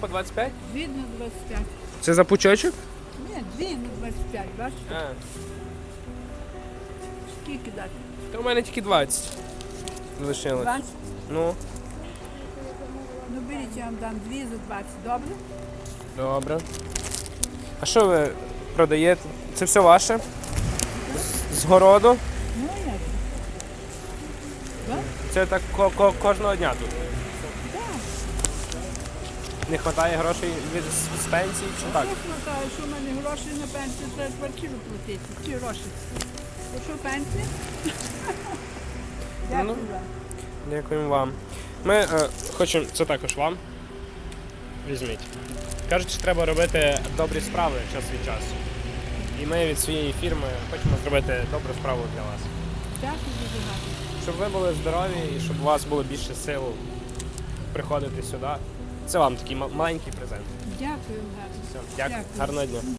По 25? Дві на 25. Це за пучочок? Ні, дві на 25, бачиш? А, Скільки дати? то у мене тільки 20. Лишилось. 20? Ну, Ну беріть, я вам дам дві за 20, добре? добре. А що ви продаєте? Це все ваше? З- З городу? Ну як? Так? Це так ко- ко- кожного дня тут. Не вистачає грошей від з- з пенсії чи так? Я хватаю, що в мене гроші на пенсію, треба квартиру платити. Ті гроші. То що пенсія? Дякую Ну. вам. Дякуємо вам. Ми е, хочемо, це також вам. Візьміть. Кажуть, що треба робити добрі справи час від часу. І ми від своєї фірми хочемо зробити добру справу для вас. Дякую дуже гарно. Щоб ви були здорові і щоб у вас було більше сил приходити сюди. Це вам такий ма- маленький презент. Дякую гарно. Все, дякую. Дякую. Гарного дня.